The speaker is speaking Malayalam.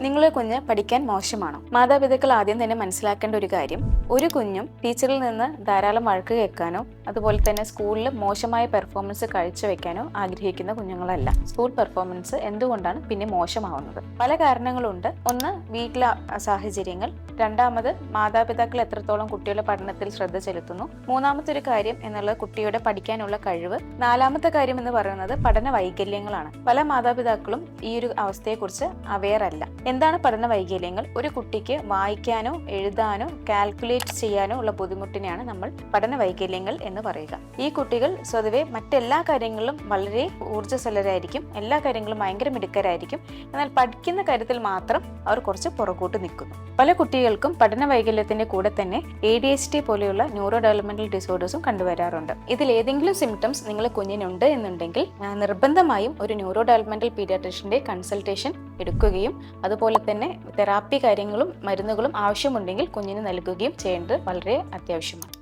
നിങ്ങളുടെ കുഞ്ഞ് പഠിക്കാൻ മോശമാണോ? മാതാപിതാക്കൾ ആദ്യം തന്നെ മനസ്സിലാക്കേണ്ട ഒരു കാര്യം ഒരു കുഞ്ഞും ടീച്ചറിൽ നിന്ന് ധാരാളം വഴക്ക് കേൾക്കാനോ അതുപോലെ തന്നെ സ്കൂളിൽ മോശമായ പെർഫോമൻസ് കാഴ്ചവെക്കാനോ ആഗ്രഹിക്കുന്ന കുഞ്ഞുങ്ങളല്ല. സ്കൂൾ പെർഫോമൻസ് എന്തുകൊണ്ടാണ് പിന്നെ മോശമാവുന്നത്? പല കാരണങ്ങളുണ്ട്. ഒന്ന് വീട്ടിലെ സാഹചര്യങ്ങൾ. രണ്ടാമത് മാതാപിതാക്കൾ എത്രത്തോളം കുട്ടിയുടെ പഠനത്തിൽ ശ്രദ്ധ ചെലുത്തുന്നു. മൂന്നാമത്തെ ഒരു കാര്യം എന്നുള്ളത് കുട്ടിയുടെ പഠിക്കാനുള്ള കഴിവ്. നാലാമത്തെ കാര്യം എന്ന് പറയുന്നത് പഠന വൈകല്യങ്ങളാണ്. പല മാതാപിതാക്കളും ഈ ഒരു അവസ്ഥയെക്കുറിച്ച് അവെയർ അല്ല. എന്താണ് പഠന വൈകല്യങ്ങൾ? ഒരു കുട്ടിക്ക് വായിക്കാനോ എഴുതാനോ കാൽക്കുലേറ്റ് ചെയ്യാനോ ഉള്ള ബുദ്ധിമുട്ടിനെയാണ് നമ്മൾ പഠന വൈകല്യങ്ങൾ എന്ന് പറയുക. ഈ കുട്ടികൾ സ്വതവേ മറ്റെല്ലാ കാര്യങ്ങളിലും വളരെ ഊർജസ്വലരായിരിക്കും എല്ലാ കാര്യങ്ങളും ഭയങ്കര മിടുക്കരായിരിക്കും. എന്നാൽ പഠിക്കുന്ന കാര്യത്തിൽ മാത്രം അവർ കുറച്ച് പുറകോട്ട് നിൽക്കുന്നു. പല കുട്ടികൾക്കും പഠന വൈകല്യത്തിന്റെ കൂടെ തന്നെ എ ഡി എച്ച് ടി പോലെയുള്ള ന്യൂറോ ഡെവലപ്മെന്റൽ ഡിസോർഡേഴ്സും കണ്ടുവരാറുണ്ട്. ഇതിൽ ഏതെങ്കിലും സിംറ്റംസ് നിങ്ങളെ കുഞ്ഞിനുണ്ട് എന്നുണ്ടെങ്കിൽ നിർബന്ധമായും ഒരു ന്യൂറോ ഡെവലപ്മെന്റൽ പീഡിയാട്രിഷ്യന്റെ കൺസൾട്ടേഷൻ എടുക്കുകയും അതുപോലെ തന്നെ തെറാപ്പി കാര്യങ്ങളും മരുന്നുകളും ആവശ്യമുണ്ടെങ്കിൽ കുഞ്ഞിന് നൽകുകയും ചെയ്യേണ്ടത് വളരെ അത്യാവശ്യമാണ്.